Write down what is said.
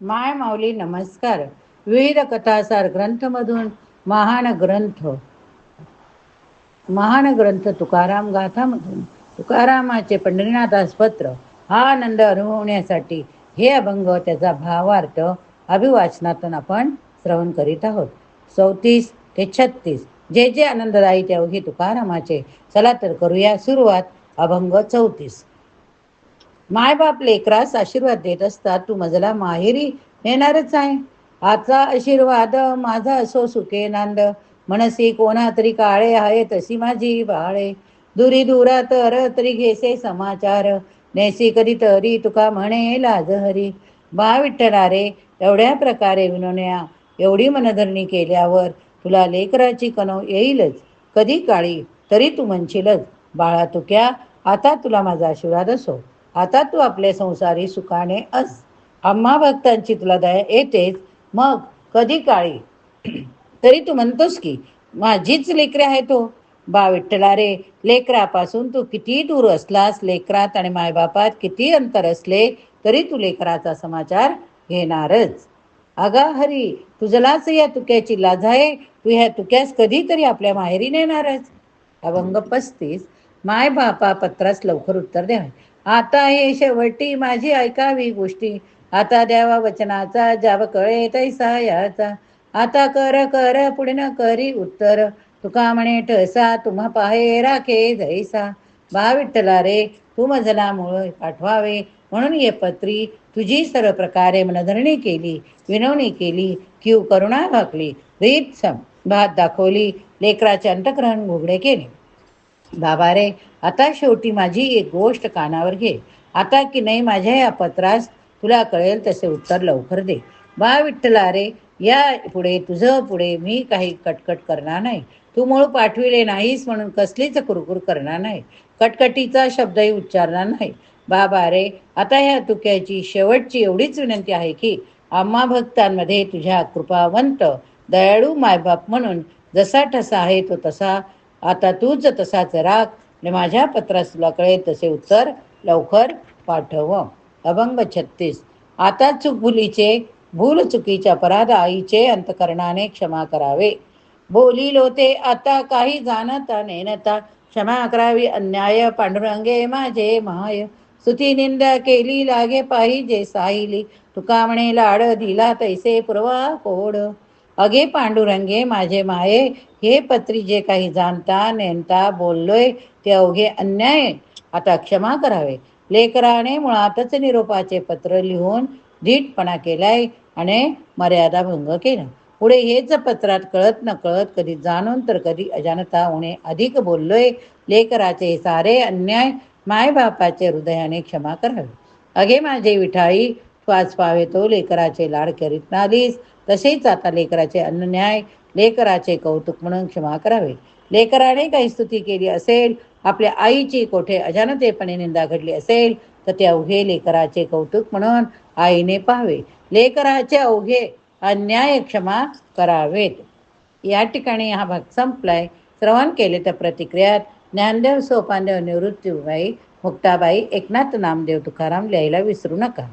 माय माऊली नमस्कार. विविध कथासार ग्रंथमधून महान ग्रंथ. महान ग्रंथ तुकाराम गाथामधून. तुकारामाचे पंढरीनाथास पत्र. हा आनंद अनुभवण्यासाठी हे अभंग त्याचा भावार्थ अभिवाचनातून आपण श्रवण करीत आहोत. चौतीस ते छत्तीस. जे जे आनंददायी त्या अवघे तुकारामाचे. चला तर करूया सुरुवात अभंग चौतीस. मायबाप लेकरास आशीर्वाद देत असतात. तू मजला माहेरी नेणारच आहे. आजचा आशीर्वाद माझा असो सुखे नांद. मनसी कोणा तरी काळे आहे तशी माझी बाळे. दुरी दुरा तर तरी घेसे समाचार. नेसी कधी तरी तुका म्हणे लाज हरी. बा विठ्ठला रे एवढ्या प्रकारे विनोण्या एवढी मनधरणी केल्यावर तुला लेकराची कणव येईलच. कधी काळी तरी तू म्हणशीलच बाळा तुक्या आता तुला माझा आशीर्वाद असो. आता तू आपले संसारी सुखाने अस. आम्हा भक्तांची तुला दया येतेच. मग कधी काळी? तरी तू म्हणतोस की माझीच लेकरे आहे तो. बा विठ्ठला रे लेकरापासून तू किती दूर असलास? लेकरात आणि मायबापात किती अंतर असले तरी तू लेकराचा समाचार घेणारच. अगा हरी तुझलाच या तुक्याची लाज आहे. तू ह्या तुक्यास कधीतरी आपल्या माहेरी नेणारच अभंग पस्तीस. माय बापा पत्रास लवकर उत्तर द्यावे आता हे शेवटी माझी ऐकावी गोष्टी. आता द्यावा वचनाचा जाव कळे तैसा याचा आता कर कर पुढे न करी उत्तर. तुका म्हणे ठसा तुम्हा पाहे राखे जैसा बा विठ्ठला रे तू मजला मूळ पाठवावे. म्हणून ये पत्री तुझी सर्व प्रकारे मनधरणी केली विनवणी केली किव करुणा भाकली रीत सम भात दाखवली लेकराचे अंतग्रहण घुगडे केले. बाबा रे आता शेवटी माझी एक गोष्ट कानावर घे. आता की नाही माझ्या या पत्रास तुला कळेल तसे उत्तर लवकर दे. बा विठ्ठला रे या पुढे तुझं पुढे मी काही कटकट करणार नाही. तू मूळ पाठविले नाहीस म्हणून कसलीच कुरकुर करणार नाही. कटकटीचा शब्दही उच्चारणार नाही. बाबा रे आता ह्या तुक्याची शेवटची एवढीच विनंती आहे की आम्हा भक्तांमध्ये तुझ्या कृपावंत दयाळू मायबाप म्हणून जसा ठसा आहे तो तसा आता तूच तसाच राख आणि माझ्या पत्रास तुला कळेल तसे उत्तर लवकर पाठव. अभंग छत्तीस. आता चुक भुलीचे भूल चुकीच्या अपराध आईचे अंतकरणाने क्षमा करावे. बोलिलो ते आता काही जाणता नेनता क्षमा करावी अन्याय पांडुरंगे माझे महाय स्तुती निंदा केली लागे पाहिजे साहिली. तुका म्हणे लाड दिला तैसे पुरवा कोड. अगे पांडुरंगे माझे माये हे पत्री जे काही जाणता नेमता बोललोय ते अवघे अन्याय. आता क्षमा करावे. लेकराने मुळातच निरोपाचे पत्र लिहून धीटपणा केलाय आणि मर्यादा भंग केला. पुढे हेच पत्रात कळत न कळत कधी जाणून तर कधी अजानता होणे अधिक बोललोय. लेकराचे सारे अन्याय मायबापाचे हृदयाने क्षमा करावे. अगे माझे विठाई पाच पावे तो लेकराचे लाड करीत नालीस तसेच आता लेकराचे अन्याय लेकराचे कौतुक म्हणून क्षमा करावे. लेकराने काही स्तुती केली असेल आपल्या आईची कोठे अजानतेपणे निंदा घडली असेल तर ते अवघे लेकराचे कौतुक म्हणून आईने पाहावे. लेकराचे अवघे अन्याय क्षमा करावेत. या ठिकाणी हा भाग संपलाय. श्रवण केले तर प्रतिक्रियात ज्ञानदेव सोपानदेव निवृत्तीबाई मुक्ताबाई एकनाथ नामदेव तुकाराम लिहायला विसरू नका.